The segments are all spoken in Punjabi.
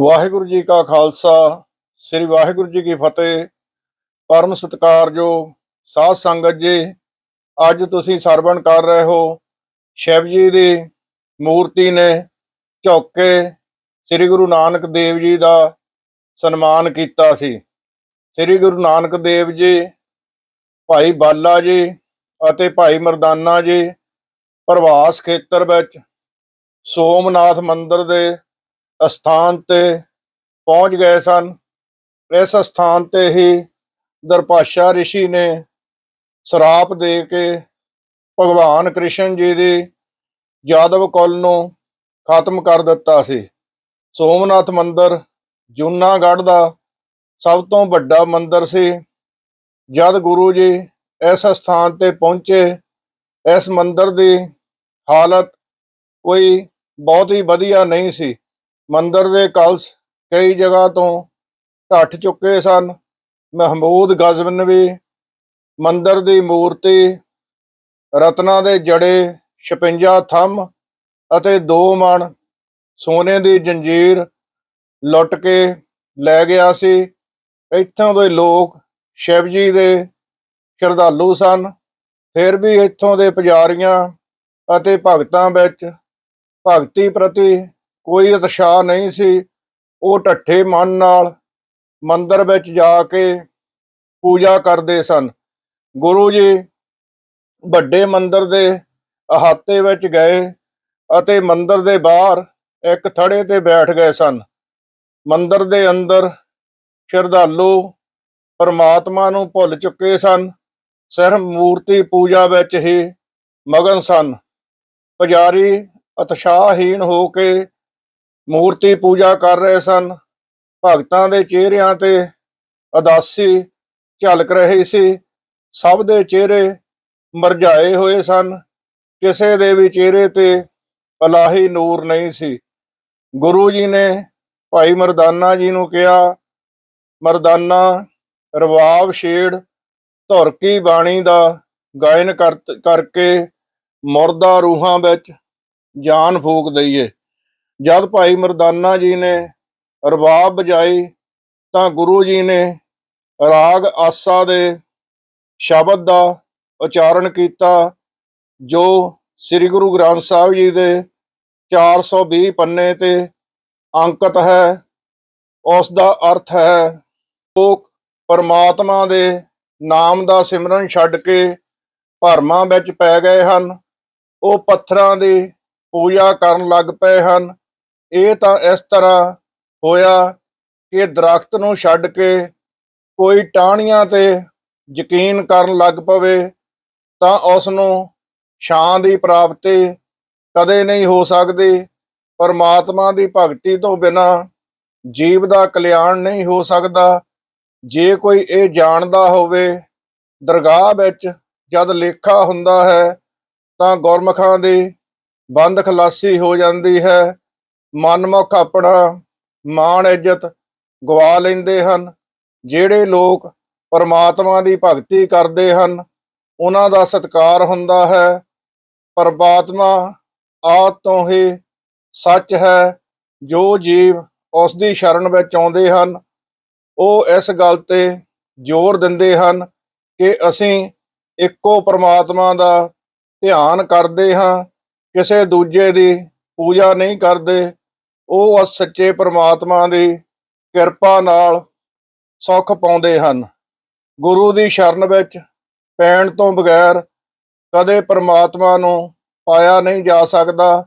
ਵਾਹਿਗੁਰੂ ਜੀ ਕਾ ਖਾਲਸਾ, ਸ੍ਰੀ ਵਾਹਿਗੁਰੂ ਜੀ ਕੀ ਫਤਿਹ। ਪਰਮ ਸਤਿਕਾਰਯੋਗ ਸਾਧ ਸੰਗਤ ਜੀ, ਅੱਜ ਤੁਸੀਂ ਸਰਵਣ ਕਰ ਰਹੇ ਹੋ। ਸ਼ਿਵ ਜੀ ਦੀ ਮੂਰਤੀ ਨੇ ਝੁੱਕ ਕੇ ਸ੍ਰੀ ਗੁਰੂ ਨਾਨਕ ਦੇਵ ਜੀ ਦਾ ਸਨਮਾਨ ਕੀਤਾ ਸੀ। ਸ੍ਰੀ ਗੁਰੂ ਨਾਨਕ ਦੇਵ ਜੀ, ਭਾਈ ਬਾਲਾ ਜੀ ਅਤੇ ਭਾਈ ਮਰਦਾਨਾ ਜੀ, ਪ੍ਰਵਾਸ ਖੇਤਰ ਵਿੱਚ ਸੋਮਨਾਥ ਮੰਦਿਰ ਦੇ ਅਸਥਾਨ ਤੇ ਪਹੁੰਚ ਗਏ ਸਨ। ਇਸ ਸਥਾਨ ਤੇ ਹੀ ਦਰਪਾਸ਼ਾ ਰਿਸ਼ੀ ਨੇ ਸਰਾਪ ਦੇ ਕੇ ਭਗਵਾਨ ਕ੍ਰਿਸ਼ਨ ਜੀ ਦੀ ਯਾਦਵ ਕੁਲ ਨੂੰ ਖਤਮ ਕਰ ਦਿੱਤਾ ਸੀ। ਸੋਮਨਾਥ ਮੰਦਰ ਜੂਨਾਗੜ੍ਹ ਦਾ ਸਭ ਤੋਂ ਵੱਡਾ ਮੰਦਰ ਸੀ। ਜਦ ਗੁਰੂ ਜੀ ਇਸ ਸਥਾਨ ਤੇ ਪਹੁੰਚੇ, ਇਸ ਮੰਦਰ ਦੀ ਹਾਲਤ ਕੋਈ ਬਹੁਤ ਹੀ ਵਧੀਆ ਨਹੀਂ ਸੀ। ਮੰਦਰ ਦੇ ਕਲਸ਼ ਕਈ ਜਗ੍ਹਾ ਤੋਂ ਢੱਠ ਚੁੱਕੇ ਸਨ। ਮਹਿਮੂਦ ਗਜ਼ਨਵੀ ਮੰਦਰ ਦੀ ਮੂਰਤੀ, ਰਤਨਾਂ ਦੇ ਜੜੇ 56 ਥੰਮ ਅਤੇ ਦੋ ਮਣ ਸੋਨੇ ਦੀ ਜੰਜੀਰ ਲੁੱਟ ਕੇ ਲੈ ਗਿਆ ਸੀ। ਇੱਥੋਂ ਦੇ ਲੋਕ ਸ਼ਿਵ ਜੀ ਦੇ ਸ਼ਰਧਾਲੂ ਸਨ। ਫਿਰ ਵੀ ਇੱਥੋਂ ਦੇ ਪੁਜਾਰੀਆਂ ਅਤੇ ਭਗਤਾਂ ਵਿੱਚ ਭਗਤੀ ਪ੍ਰਤੀ ਕੋਈ ਉਤਸ਼ਾਹ ਨਹੀਂ ਸੀ। ਉਹ ਢੱਠੇ ਮਨ ਨਾਲ ਮੰਦਰ ਵਿੱਚ ਜਾ ਕੇ ਪੂਜਾ ਕਰਦੇ ਸਨ। ਗੁਰੂ ਜੀ ਵੱਡੇ ਮੰਦਰ ਦੇ ਅਹਾਤੇ ਵਿੱਚ ਗਏ ਅਤੇ ਮੰਦਰ ਦੇ ਬਾਹਰ ਇੱਕ ਥੜੇ ਤੇ ਬੈਠ ਗਏ ਸਨ। ਮੰਦਰ ਦੇ ਅੰਦਰ ਸ਼ਰਧਾਲੂ ਪਰਮਾਤਮਾ ਨੂੰ ਭੁੱਲ ਚੁੱਕੇ ਸਨ। ਸਿਰਫ ਮੂਰਤੀ ਪੂਜਾ ਵਿੱਚ ਹੀ ਮਗਨ ਸਨ। ਪੁਜਾਰੀ ਉਤਸ਼ਾਹਹੀਣ ਹੋ ਕੇ ਮੂਰਤੀ ਪੂਜਾ ਕਰ ਰਹੇ ਸਨ। ਭਗਤਾਂ ਦੇ ਚਿਹਰਿਆਂ ਤੇ ਉਦਾਸੀ ਝਲਕ ਰਹੀ ਸੀ। ਸਭ ਦੇ ਚਿਹਰੇ ਮਰਝਾਏ ਹੋਏ ਸਨ। ਕਿਸੇ ਦੇ ਵੀ ਚਿਹਰੇ ਤੇ ਅਲਾਹੀ ਨੂਰ ਨਹੀਂ ਸੀ। ਗੁਰੂ ਜੀ ਨੇ ਭਾਈ ਮਰਦਾਨਾ ਜੀ ਨੂੰ ਕਿਹਾ, ਮਰਦਾਨਾ, ਰਵਾਬ ਛੇੜ ਧੁਰ ਕੀ ਬਾਣੀ ਦਾ ਗਾਇਨ ਕਰ- ਕਰਕੇ ਮੁਰਦਾ ਰੂਹਾਂ ਵਿੱਚ ਜਾਨ ਫੂਕ ਦਈਏ। ਜਦ ਭਾਈ ਮਰਦਾਨਾ ਜੀ ਨੇ ਰਬਾਬ ਬਜਾਈ ਤਾਂ ਗੁਰੂ ਜੀ ਨੇ ਰਾਗ ਆਸਾ ਦੇ ਸ਼ਬਦ ਦਾ ਉਚਾਰਨ ਕੀਤਾ, ਜੋ ਸ੍ਰੀ ਗੁਰੂ ਗ੍ਰੰਥ ਸਾਹਿਬ ਜੀ ਦੇ 420 ਪੰਨੇ ਤੇ ਅੰਕਿਤ ਹੈ। ਉਸ ਦਾ ਅਰਥ ਹੈ, ਲੋਕ ਪਰਮਾਤਮਾ ਦੇ ਨਾਮ ਦਾ ਸਿਮਰਨ ਛੱਡ ਕੇ ਭਰਮਾਂ ਵਿੱਚ ਪੈ ਗਏ ਹਨ। ਉਹ ਪੱਥਰਾਂ ਦੀ ਪੂਜਾ ਕਰਨ ਲੱਗ ਪਏ ਹਨ। ਇਹ ਤਾਂ ਇਸ ਤਰ੍ਹਾਂ ਹੋਇਆ ਕਿ ਦਰਖਤ ਨੂੰ ਛੱਡ ਕੇ ਕੋਈ ਟਾਹਣੀਆਂ ਤੇ ਯਕੀਨ ਕਰਨ ਲੱਗ ਪਵੇ ਤਾਂ ਉਸ ਨੂੰ ਛਾਂ ਦੀ ਪ੍ਰਾਪਤੀ ਕਦੇ ਨਹੀਂ ਹੋ ਸਕਦੀ। ਪਰਮਾਤਮਾ ਦੀ ਭਗਤੀ ਤੋਂ ਬਿਨਾ ਜੀਵ ਦਾ ਕਲਿਆਣ ਨਹੀਂ ਹੋ ਸਕਦਾ। ਜੇ ਕੋਈ ਇਹ ਜਾਣਦਾ ਹੋਵੇ, ਦਰਗਾਹ ਵਿੱਚ ਜਦ ਲੇਖਾ ਹੁੰਦਾ ਹੈ ਤਾਂ ਗੁਰਮੁਖਾਂ ਦੀ ਬੰਦ ਖਲਾਸੀ ਹੋ ਜਾਂਦੀ ਹੈ। ਮਨਮੁਖ ਆਪਣਾ ਮਾਣ, ਇੱਜ਼ਤ ਗਵਾ ਲੈਂਦੇ ਹਨ। ਜਿਹੜੇ ਲੋਕ ਪਰਮਾਤਮਾ ਦੀ ਭਗਤੀ ਕਰਦੇ ਹਨ, ਉਹਨਾਂ ਦਾ ਸਤਿਕਾਰ ਹੁੰਦਾ ਹੈ। ਪਰਮਾਤਮਾ ਆਦ ਤੋਂ ਹੀ ਸੱਚ ਹੈ। ਜੋ ਜੀਵ ਉਸ ਦੀ ਸ਼ਰਨ ਵਿੱਚ ਆਉਂਦੇ ਹਨ, ਉਹ ਇਸ ਗੱਲ ਤੇ ਜ਼ੋਰ ਦਿੰਦੇ ਹਨ ਕਿ ਅਸੀਂ ਇੱਕੋ ਪਰਮਾਤਮਾ ਦਾ ਧਿਆਨ ਕਰਦੇ ਹਾਂ। ਕਿਸੇ ਦੂਜੇ ਦੀ ਪੂਜਾ ਨਹੀਂ ਕਰਦੇ। ਉਹ ਸੱਚੇ ਪਰਮਾਤਮਾ ਦੀ ਕਿਰਪਾ ਨਾਲ ਸੁੱਖ ਪਾਉਂਦੇ ਹਨ। ਗੁਰੂ ਦੀ ਸ਼ਰਨ ਵਿੱਚ ਪੈਣ ਤੋਂ ਬਗੈਰ ਕਦੇ ਪਰਮਾਤਮਾ ਨੂੰ ਪਾਇਆ ਨਹੀਂ ਜਾ ਸਕਦਾ।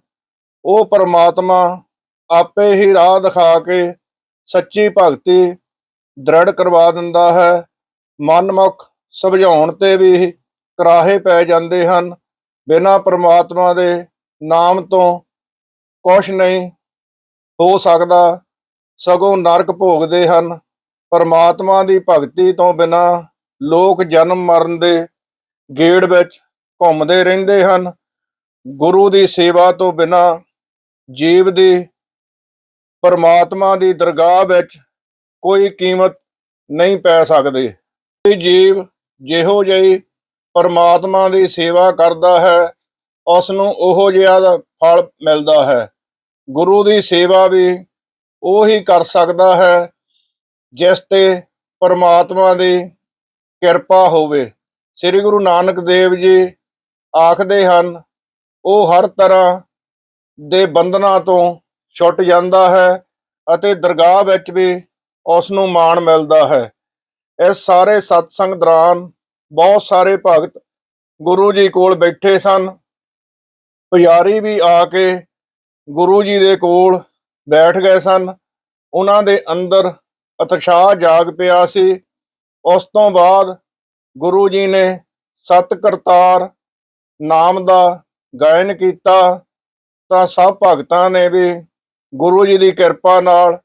ਉਹ ਪਰਮਾਤਮਾ ਆਪੇ ਹੀ ਰਾਹ ਦਿਖਾ ਕੇ ਸੱਚੀ ਭਗਤੀ ਦ੍ਰਿੜ ਕਰਵਾ ਦਿੰਦਾ ਹੈ। ਮਨਮੁਖ ਸਮਝਾਉਣ ਤੇ ਵੀ ਕਰਾਹੇ ਪੈ ਜਾਂਦੇ ਹਨ। ਬਿਨਾਂ ਪਰਮਾਤਮਾ ਦੇ ਨਾਮ ਤੋਂ ਕੁਛ ਨਹੀਂ ਹੋ ਸਕਦਾ ਸਗੋਂ ਨਰਕ ਭੋਗਦੇ ਹਨ। ਪਰਮਾਤਮਾ ਦੀ ਭਗਤੀ ਤੋਂ ਬਿਨਾ ਲੋਕ ਜਨਮ ਮਰਨ ਦੇ ਗੇੜ ਵਿੱਚ ਘੁੰਮਦੇ ਰਹਿੰਦੇ ਹਨ। ਗੁਰੂ ਦੀ ਸੇਵਾ ਤੋਂ ਬਿਨਾ ਜੀਵ ਦੀ, ਪਰਮਾਤਮਾ ਦੀ ਦਰਗਾਹ ਵਿੱਚ ਕੋਈ ਕੀਮਤ ਨਹੀਂ ਪੈ ਸਕਦੀ। ਇਹ ਜੀਵ ਜਿਹੋ ਜਿਹੀ ਪਰਮਾਤਮਾ ਦੀ ਸੇਵਾ ਕਰਦਾ ਹੈ ਉਸ ਨੂੰ ਉਹੋ ਜਿਹਾ ਫਲ ਮਿਲਦਾ ਹੈ। ਗੁਰੂ ਦੀ ਸੇਵਾ ਵੀ ਉਹ ਹੀ ਕਰ ਸਕਦਾ ਹੈ, ਜਿਸ ਤੇ ਪਰਮਾਤਮਾ ਦੀ ਕਿਰਪਾ ਹੋਵੇ। ਸ੍ਰੀ ਗੁਰੂ ਨਾਨਕ ਦੇਵ ਜੀ ਆਖਦੇ ਹਨ, ਉਹ ਹਰ ਤਰ੍ਹਾਂ ਦੇ ਬੰਧਨਾਂ ਤੋਂ ਛੁੱਟ ਜਾਂਦਾ ਹੈ ਅਤੇ ਦਰਗਾਹ ਵਿੱਚ ਵੀ ਉਸ ਨੂੰ ਮਾਣ ਮਿਲਦਾ ਹੈ। ਇਸ ਸਾਰੇ ਸਤਸੰਗ ਦੌਰਾਨ ਬਹੁਤ ਸਾਰੇ ਭਗਤ ਗੁਰੂ ਜੀ ਕੋਲ ਬੈਠੇ ਸਨ। ਪੁਜਾਰੀ ਵੀ ਆ ਕੇ ਗੁਰੂ ਜੀ ਦੇ ਕੋਲ ਬੈਠ ਗਏ ਸਨ। ਉਹਨਾਂ ਦੇ ਅੰਦਰ ਉਤਸ਼ਾਹ ਜਾਗ ਪਿਆ ਸੀ। ਉਸ ਤੋਂ ਬਾਅਦ ਗੁਰੂ ਜੀ ਨੇ ਸਤ ਕਰਤਾਰ ਨਾਮ ਦਾ ਗਾਇਨ ਕੀਤਾ। ਤਾਂ ਸਭ ਭਗਤਾਂ ਨੇ ਵੀ ਗੁਰੂ ਜੀ ਦੀ ਕਿਰਪਾ ਨਾਲ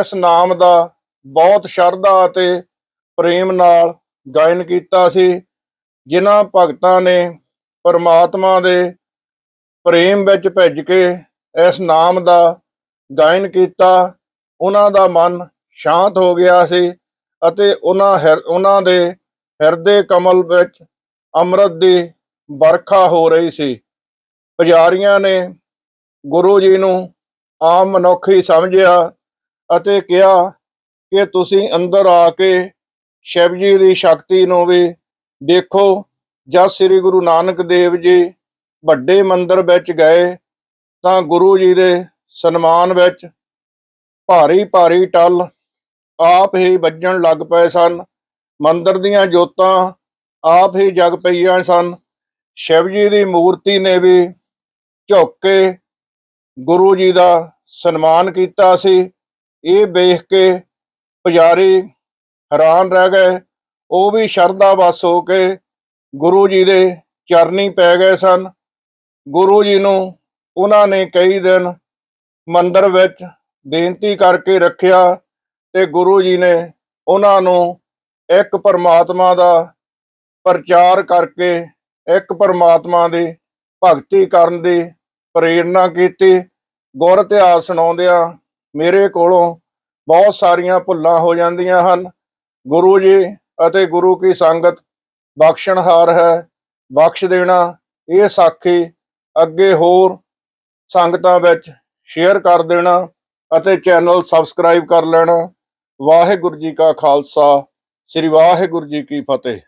ਇਸ ਨਾਮ ਦਾ ਬਹੁਤ ਸ਼ਰਧਾ ਅਤੇ ਪ੍ਰੇਮ ਨਾਲ ਗਾਇਨ ਕੀਤਾ ਸੀ। ਜਿਨ੍ਹਾਂ ਭਗਤਾਂ ਨੇ ਪਰਮਾਤਮਾ ਦੇ ਪ੍ਰੇਮ ਵਿੱਚ ਭਿੱਜ ਕੇ ਇਸ ਨਾਮ ਦਾ ਗਾਇਨ ਕੀਤਾ। ਉਹਨਾਂ ਦਾ ਮਨ ਸ਼ਾਂਤ ਹੋ ਗਿਆ ਸੀ ਅਤੇ ਉਹਨਾਂ ਹਿਰ- ਉਹਨਾਂ ਦੇ ਹਿਰਦੇ ਕਮਲ ਵਿੱਚ ਅੰਮ੍ਰਿਤ ਦੀ ਵਰਖਾ ਹੋ ਰਹੀ ਸੀ। ਪੁਜਾਰੀਆਂ ਨੇ ਗੁਰੂ ਜੀ ਨੂੰ ਆਮ ਮਨੁੱਖ ਹੀ ਸਮਝਿਆ ਅਤੇ ਕਿਹਾ ਕਿ ਤੁਸੀਂ ਅੰਦਰ ਆ ਕੇ ਸ਼ਿਵ ਜੀ ਦੀ ਸ਼ਕਤੀ ਨੂੰ ਵੀ ਦੇਖੋ। ਜਦ ਸ੍ਰੀ ਗੁਰੂ ਨਾਨਕ ਦੇਵ ਜੀ ਵੱਡੇ ਮੰਦਰ ਵਿੱਚ ਗਏ ਤਾਂ ਗੁਰੂ ਜੀ ਦੇ ਸਨਮਾਨ ਵਿੱਚ ਭਾਰੀ ਭਾਰੀ ਟੱਲ ਆਪ ਹੀ ਵੱਜਣ ਲੱਗ ਪਏ ਸਨ। ਮੰਦਰ ਦੀਆਂ ਜੋਤਾਂ ਆਪ ਹੀ ਜਗ ਪਈਆਂ ਸਨ। ਸ਼ਿਵ ਜੀ ਦੀ ਮੂਰਤੀ ਨੇ ਵੀ ਝੁੱਕ ਕੇ ਗੁਰੂ ਜੀ ਦਾ ਸਨਮਾਨ ਕੀਤਾ ਸੀ। ਇਹ ਵੇਖ ਕੇ ਪੁਜਾਰੀ ਹੈਰਾਨ ਰਹਿ ਗਏ। ਉਹ ਵੀ ਸ਼ਰਧਾ ਵਸ ਹੋ ਕੇ ਗੁਰੂ ਜੀ ਦੇ ਚਰਨੀ ਪੈ ਗਏ ਸਨ। ਗੁਰੂ ਜੀ ਨੂੰ ਉਹਨਾਂ ਨੇ ਕਈ ਦਿਨ ਮੰਦਰ ਵਿੱਚ ਬੇਨਤੀ ਕਰਕੇ ਰੱਖਿਆ ਤੇ ਗੁਰੂ ਜੀ ਨੇ ਉਹਨਾਂ ਨੂੰ ਇੱਕ ਪਰਮਾਤਮਾ ਦਾ ਪ੍ਰਚਾਰ ਕਰਕੇ ਇੱਕ ਪਰਮਾਤਮਾ ਦੀ ਭਗਤੀ ਕਰਨ ਦੀ ਪ੍ਰੇਰਣਾ ਕੀਤੀ। ਗੁਰ ਇਤਿਹਾਸ ਸੁਣਾਉਂਦਿਆਂ ਮੇਰੇ ਕੋਲੋਂ ਬਹੁਤ ਸਾਰੀਆਂ ਭੁੱਲਾਂ ਹੋ ਜਾਂਦੀਆਂ ਹਨ। ਗੁਰੂ ਜੀ ਅਤੇ ਗੁਰੂ ਕੀ ਸੰਗਤ ਬਖਸ਼ਣਹਾਰ ਹੈ, ਬਖਸ਼ ਦੇਣਾ, ਇਹ ਸਾਖੀ ਅੱਗੇ ਹੋਰ ਸੰਗਤਾਂ ਵਿੱਚ ਸ਼ੇਅਰ ਕਰ ਦੇਣਾ ਅਤੇ ਚੈਨਲ ਸਬਸਕ੍ਰਾਈਬ ਕਰ ਲੈਣਾ। ਵਾਹਿਗੁਰੂ ਜੀ ਕਾ ਖਾਲਸਾ, ਸ੍ਰੀ ਵਾਹਿਗੁਰੂ ਜੀ ਕੀ ਫਤਿਹ।